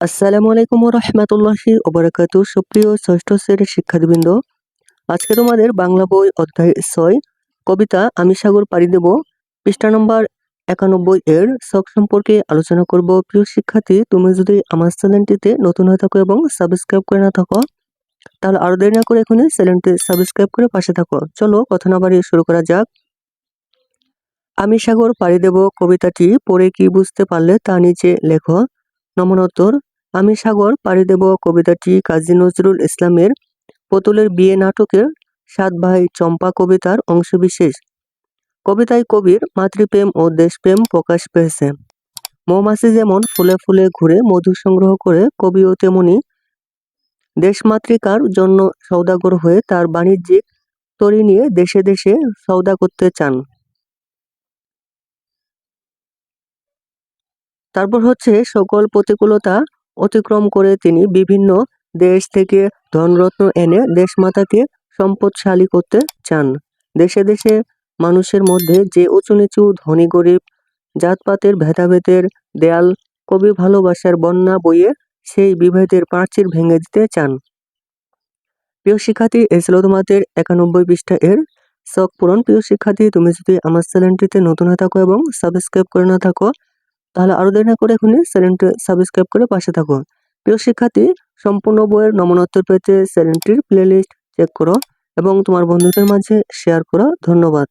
আসসালামু আলাইকুম রহমতুল্লাহি ওবরাকাত সুপ্রিয় ষষ্ঠ শ্রেণির শিক্ষার্থীবৃন্দ, আজকে তোমাদের বাংলা বই অধ্যায় ছয়, কবিতা আমি সাগর পাড়ি দেব। পৃষ্ঠা নম্বর একানব্বই এর শখ সম্পর্কে আলোচনা করব। প্রিয় শিক্ষার্থী, তুমি যদি আমার চ্যানেলটিতে নতুন হয়ে থাকো এবং সাবস্ক্রাইব করে না থাকো, তাহলে আরও দেরি না করে এখনই চ্যানেলটি সাবস্ক্রাইব করে পাশে থাকো। চলো কথা না বাড়িয়ে শুরু করা যাক। আমি সাগর পাড়ি দেব কবিতাটি, পড়ে কি বুঝতে পারলে তা নিচে লেখো। নমনোত্তর আমি সাগর পাড়ি দেব কবিতাটি কাজী নজরুল ইসলামের পুতুলের বিয়ে নাটকের সাত ভাই চম্পা কবিতার অংশবিশেষ। কবিতায় কবির মাতৃপ্রেম ও দেশপ্রেম প্রকাশ পেয়েছে। মৌমাছি যেমন ফুলে ফুলে ঘুরে মধু সংগ্রহ করে, কবিও তেমনি দেশমাতৃকার জন্য সৌদাগর হয়ে তার বাণিজ্যিক তরি নিয়ে দেশে দেশে সৌদা করতে চান। তারপর হচ্ছে সকল প্রতিকূলতা অতিক্রম করে তিনি বিভিন্ন দেশ থেকে ধনরত্ন এনে দেশমাতাকে সম্পদশালী করতে চান। দেশে দেশে মানুষের মধ্যে যে উঁচু নিচু ধনী গরিব, জাতপাতের ভেদাভেদের দেয়াল, কবি ভালোবাসার বন্যা বইয়ে সেই বিভেদের প্রাচীর ভেঙে দিতে চান। প্রিয় শিক্ষার্থী, এ ছিল তোমাদের একানব্বই পৃষ্ঠা এর শখ পূরণ। প্রিয় শিক্ষার্থী, তুমি যদি আমার চ্যানেলটিতে নতুন হয়ে থাকো এবং সাবস্ক্রাইব করে না থাকো তাহলে আরও দেরি না করে এখনই চ্যানেলটি সাবস্ক্রাইব করে পাশে থাকো প্রিয় শিক্ষার্থী, সম্পূর্ণ বইয়ের নমনোত্তর পেতে চ্যানেলটির প্লেলিস্ট চেক করো এবং তোমার বন্ধুদের মাঝে শেয়ার করো। ধন্যবাদ।